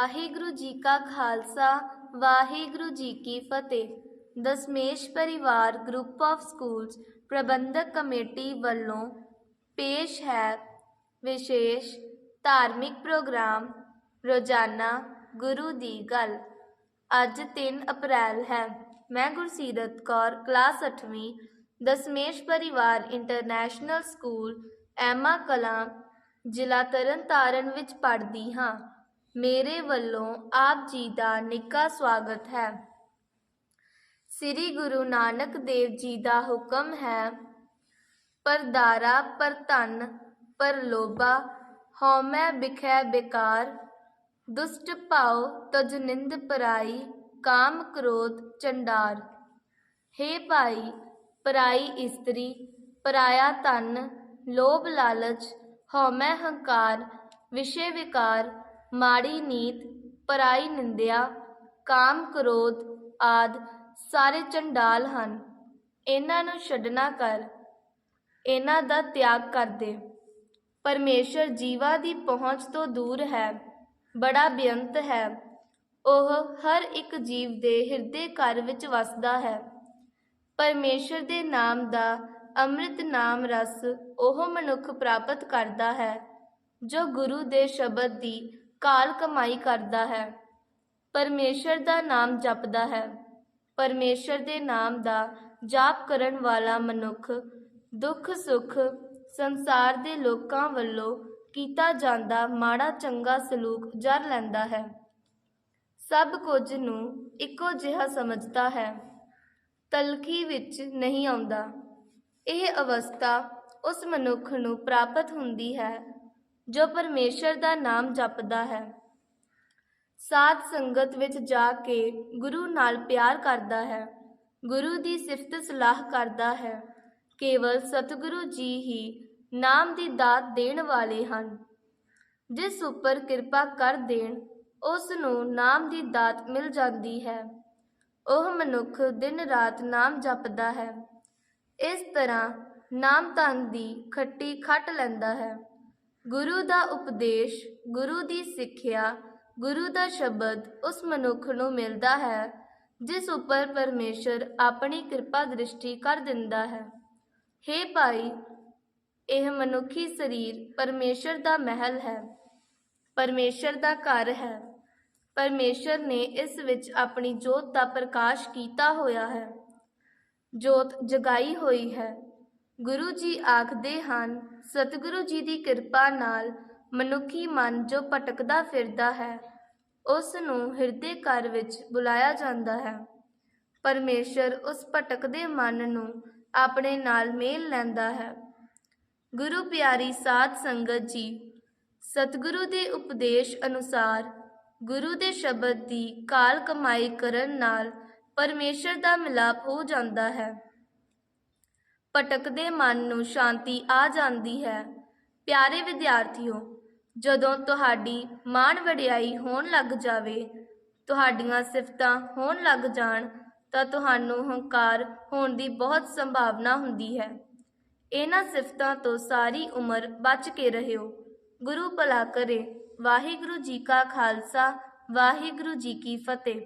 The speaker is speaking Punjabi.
ਵਾਹਿਗੁਰੂ ਜੀ ਕਾ ਖਾਲਸਾ, ਵਾਹਿਗੁਰੂ ਜੀ ਕੀ ਫਤਿਹ। Dasmesh Parivar group of schools Parbandhak committee ਵੱਲੋਂ ਪੇਸ਼ ਹੈ ਵਿਸ਼ੇਸ਼ ਧਾਰਮਿਕ ਪ੍ਰੋਗਰਾਮ ਰੋਜ਼ਾਨਾ ਗੁਰੂ ਦੀ ਗੱਲ। ਅੱਜ 3 ਅਪ੍ਰੈਲ ਹੈ। ਮੈਂ ਗੁਰਸੀਰਤ ਕੌਰ, ਕਲਾਸ 8ਵੀਂ Dashmesh Parivar international school Emma Kalan, ਜ਼ਿਲ੍ਹਾ ਤਰਨਤਾਰਨ ਵਿੱਚ ਪੜ੍ਹਦੀ ਹਾਂ। ਮੇਰੇ ਵੱਲੋਂ ਆਪ ਜੀ ਦਾ ਨਿੱਘਾ ਸਵਾਗਤ ਹੈ। ਸ੍ਰੀ ਗੁਰੂ ਨਾਨਕ ਦੇਵ ਜੀ ਦਾ ਹੁਕਮ ਹੈ, ਪਰਦਾਰਾ ਪਰ ਧਨ, ਪਰ ਹਉਮੈ ਬਿਖੈ ਬਿਕਾਰ, ਦੁਸ਼ਟ ਭਾਉ ਤਜ ਨਿੰਦ ਪਰਾਈ, ਕਾਮ ਕ੍ਰੋਧ ਚੰਡਾਰ। ਹੇ ਭਾਈ, ਪਰਾਈ ਇਸਤਰੀ, ਪਰਾਇਆ ਧਨ, ਲੋਭ ਲਾਲਚ, ਹਉਮੈ ਹੰਕਾਰ, ਵਿਸ਼ੇ ਵਿਕਾਰ ਮਾੜੀ ਨੀਤ, ਪਰਾਈ ਨਿੰਦਿਆ, ਕਾਮ ਕ੍ਰੋਧ ਆਦ ਸਾਰੇ ਚੰਡਾਲ ਹਨ। ਇਹਨਾਂ ਨੂੰ ਛੱਡਣਾ ਕਰ, ਇਹਨਾਂ ਦਾ ਤਿਆਗ ਕਰ ਦੇ। ਪਰਮੇਸ਼ਰ ਜੀਵਾ ਦੀ ਪਹੁੰਚ ਤੋਂ ਦੂਰ ਹੈ, ਬੜਾ ਬੇਅੰਤ ਹੈ। ਉਹ ਹਰ ਇੱਕ ਜੀਵ ਦੇ ਹਿਰਦੇ ਘਰ ਵਿੱਚ ਵਸਦਾ ਹੈ। ਪਰਮੇਸ਼ਰ ਦੇ ਨਾਮ ਦਾ ਅੰਮ੍ਰਿਤ ਨਾਮ ਰਸ ਉਹ ਮਨੁੱਖ ਪ੍ਰਾਪਤ ਕਰਦਾ ਹੈ, ਜੋ ਗੁਰੂ ਦੇ ਸ਼ਬਦ ਦੀ ਕਾਲ ਕਮਾਈ ਕਰਦਾ ਹੈ। ਪਰਮੇਸ਼ਰ ਦਾ ਨਾਮ ਜਪਦਾ ਹੈ। ਪਰਮੇਸ਼ਰ ਦੇ ਨਾਮ ਦਾ ਜਾਪ ਕਰਨ ਵਾਲਾ ਮਨੁੱਖ ਦੁੱਖ, ਸੁੱਖ ਸੰਸਾਰ ਦੇ ਲੋਕਾਂ ਵੱਲੋਂ ਕੀਤਾ ਜਾਂਦਾ ਮਾੜਾ, ਚੰਗਾ ਸਲੂਕ ਜਰ ਲੈਂਦਾ ਹੈ। ਸਭ ਕੁਝ ਨੂੰ ਇੱਕੋ ਜਿਹਾ ਸਮਝਦਾ ਹੈ। ਤਲਖੀ ਵਿੱਚ ਨਹੀਂ ਆਉਂਦਾ। ਇਹ ਅਵਸਥਾ ਉਸ ਮਨੁੱਖ ਨੂੰ ਪ੍ਰਾਪਤ ਹੁੰਦੀ ਹੈ ਜੋ ਪਰਮੇਸ਼ਰ ਦਾ ਨਾਮ ਜਪਦਾ ਹੈ। ਸਾਧ ਸੰਗਤ ਵਿੱਚ ਜਾ ਕੇ ਗੁਰੂ ਨਾਲ ਪਿਆਰ ਕਰਦਾ ਹੈ। ਗੁਰੂ ਦੀ ਸਿਫਤ ਸਲਾਹ ਕਰਦਾ ਹੈ। ਕੇਵਲ ਸਤਿਗੁਰੂ ਜੀ ਹੀ ਨਾਮ ਦੀ ਦਾਤ ਦੇਣ ਵਾਲੇ ਹਨ। ਜਿਸ ਉੱਪਰ ਕਿਰਪਾ ਕਰ ਦੇਣ, ਉਸ ਨੂੰ ਨਾਮ ਦੀ ਦਾਤ ਮਿਲ ਜਾਂਦੀ ਹੈ। ਉਹ ਮਨੁੱਖ ਦਿਨ ਰਾਤ ਨਾਮ ਜਪਦਾ ਹੈ। ਇਸ ਤਰ੍ਹਾਂ ਨਾਮ ਧਨ ਦੀ ਖੱਟੀ ਖੱਟ ਲੈਂਦਾ ਹੈ। ਗੁਰੂ ਦਾ ਉਪਦੇਸ਼, ਗੁਰੂ ਦੀ ਸਿੱਖਿਆ, ਗੁਰੂ ਦਾ ਸ਼ਬਦ ਉਸ ਮਨੁੱਖ ਨੂੰ ਮਿਲਦਾ ਹੈ, ਜਿਸ ਉੱਪਰ ਪਰਮੇਸ਼ਰ ਆਪਣੀ ਕਿਰਪਾ ਦ੍ਰਿਸ਼ਟੀ ਕਰ ਦਿੰਦਾ ਹੈ। हे ਭਾਈ, ਇਹ ਮਨੁੱਖੀ ਸਰੀਰ ਪਰਮੇਸ਼ਰ ਦਾ ਮਹਿਲ ਹੈ। ਪਰਮੇਸ਼ਰ ਦਾ ਘਰ ਹੈ। ਪਰਮੇਸ਼ਰ ਨੇ ਇਸ ਵਿੱਚ ਆਪਣੀ ਜੋਤ ਦਾ ਪ੍ਰਕਾਸ਼ ਕੀਤਾ ਹੋਇਆ ਹੈ। ਜੋਤ ਜਗਾਈ ਹੋਈ ਹੈ। ਗੁਰੂ ਜੀ ਆਖਦੇ ਹਨ, ਸਤਿਗੁਰੂ ਜੀ ਦੀ ਕਿਰਪਾ ਨਾਲ ਮਨੁੱਖੀ ਮਨ ਜੋ ਭਟਕਦਾ ਫਿਰਦਾ ਹੈ, ਉਸ ਨੂੰ ਹਿਰਦੇ ਘਰ ਵਿੱਚ ਬੁਲਾਇਆ ਜਾਂਦਾ ਹੈ। ਪਰਮੇਸ਼ਰ ਉਸ ਭਟਕਦੇ ਮਨ ਨੂੰ ਆਪਣੇ ਨਾਲ ਮੇਲ ਲੈਂਦਾ ਹੈ। ਗੁਰੂ ਪਿਆਰੀ ਸਾਧ ਸੰਗਤ ਜੀ, ਸਤਿਗੁਰੂ ਦੇ ਉਪਦੇਸ਼ ਅਨੁਸਾਰ ਗੁਰੂ ਦੇ ਸ਼ਬਦ ਦੀ ਕਾਲ ਕਮਾਈ ਕਰਨ ਨਾਲ ਪਰਮੇਸ਼ਰ ਦਾ ਮਿਲਾਪ ਹੋ ਜਾਂਦਾ ਹੈ। ਭਟਕਦੇ ਮਨ ਨੂੰ ਸ਼ਾਂਤੀ ਆ ਜਾਂਦੀ ਹੈ। ਪਿਆਰੇ ਵਿਦਿਆਰਥੀਓ, ਜਦੋਂ ਤੁਹਾਡੀ ਮਾਣ ਵਡਿਆਈ ਹੋਣ ਲੱਗ ਜਾਵੇ, ਤੁਹਾਡੀਆਂ ਸਿਫਤਾਂ ਹੋਣ ਲੱਗ ਜਾਣ, ਤਾਂ ਤੁਹਾਨੂੰ ਹੰਕਾਰ ਹੋਣ ਦੀ ਬਹੁਤ ਸੰਭਾਵਨਾ ਹੁੰਦੀ ਹੈ। ਇਹਨਾਂ ਸਿਫਤਾਂ ਤੋਂ ਸਾਰੀ ਉਮਰ ਬਚ ਕੇ ਰਹਿਓ। ਗੁਰੂ ਭਲਾ ਕਰੇ। ਵਾਹਿਗੁਰੂ ਜੀ ਕਾ ਖਾਲਸਾ। ਵਾਹਿਗੁਰੂ ਜੀ ਕੀ ਫਤਿਹ।